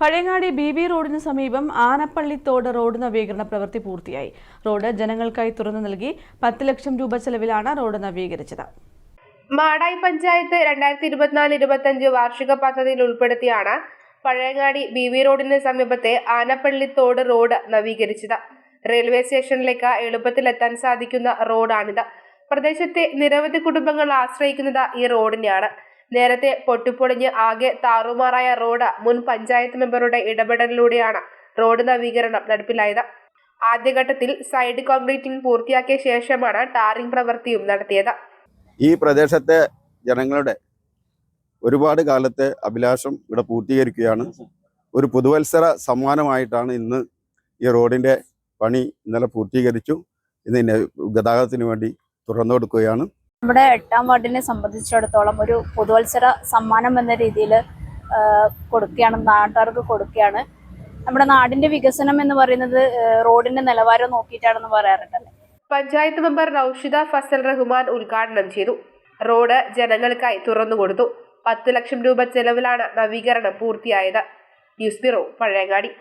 Pazhayangadi B B റോഡിന് സമീപം ആനപ്പള്ളിത്തോട് road നവീകരണ പ്രവൃത്തി പൂർത്തിയായി. റോഡ് ജനങ്ങൾക്കായി തുറന്നു നൽകി പത്ത് ലക്ഷം രൂപ ചെലവിലാണ് റോഡ് നവീകരിച്ചത്. മാടായി പഞ്ചായത്ത് രണ്ടായിരത്തി ഇരുപത്തിനാല് ഇരുപത്തഞ്ച് വാർഷിക പദ്ധതിയിൽ ഉൾപ്പെടുത്തിയാണ് പഴയങ്ങാടി ബി വി റോഡിന് സമീപത്തെ ആനപ്പള്ളിത്തോട് റോഡ് നവീകരിച്ചത്. റെയിൽവേ സ്റ്റേഷനിലേക്ക് എളുപ്പത്തിലെത്താൻ സാധിക്കുന്ന റോഡാണിത്. പ്രദേശത്തെ നിരവധി കുടുംബങ്ങൾ ആശ്രയിക്കുന്നത് ഈ റോഡിനെയാണ്. നേരത്തെ പൊട്ടിപ്പൊളിഞ്ഞ് ആകെ താറുമാറായ റോഡ് മുൻ പഞ്ചായത്ത് മെമ്പറുടെ ഇടപെടലിലൂടെയാണ് റോഡ് നവീകരണം നടപ്പിലായത്. ആദ്യഘട്ടത്തിൽ സൈഡ് കോൺക്രീറ്റിംഗ് പൂർത്തിയാക്കിയ ശേഷമാണ് ടാറിംഗ് പ്രവൃത്തിയും നടത്തിയത്. ഈ പ്രദേശത്തെ ജനങ്ങളുടെ ഒരുപാട് കാലത്തെ അഭിലാഷം ഇവിടെ പൂർത്തീകരിക്കുകയാണ്. ഒരു പുതുവത്സര സമ്മാനമായിട്ടാണ് ഇന്ന് ഈ റോഡിന്റെ പണി ഇന്നലെ പൂർത്തീകരിച്ചു. ഇന്ന് ഗതാഗതത്തിന് വേണ്ടി തുറന്നു കൊടുക്കുകയാണ്. നമ്മുടെ എട്ടാം വാർഡിനെ സംബന്ധിച്ചിടത്തോളം ഒരു പുതുവത്സര സമ്മാനം എന്ന രീതിയിൽ കൊടുക്കുകയാണ് നാട്ടുകാർക്ക് കൊടുക്കുകയാണ്. നമ്മുടെ നാടിന്റെ വികസനം എന്ന് പറയുന്നത് റോഡിന്റെ നിലവാരം നോക്കിയിട്ടാണെന്ന് പറയാറുണ്ടല്ലേ പഞ്ചായത്ത് മെമ്പർ നൌഷിദ ഫസൽ റഹ്മാൻ ഉദ്ഘാടനം ചെയ്തു. റോഡ് ജനങ്ങൾക്കായി തുറന്നു കൊടുത്തു. പത്ത് ലക്ഷം രൂപ ചെലവിലാണ് നവീകരണം പൂർത്തിയായത്. News bureau Pazhayangadi.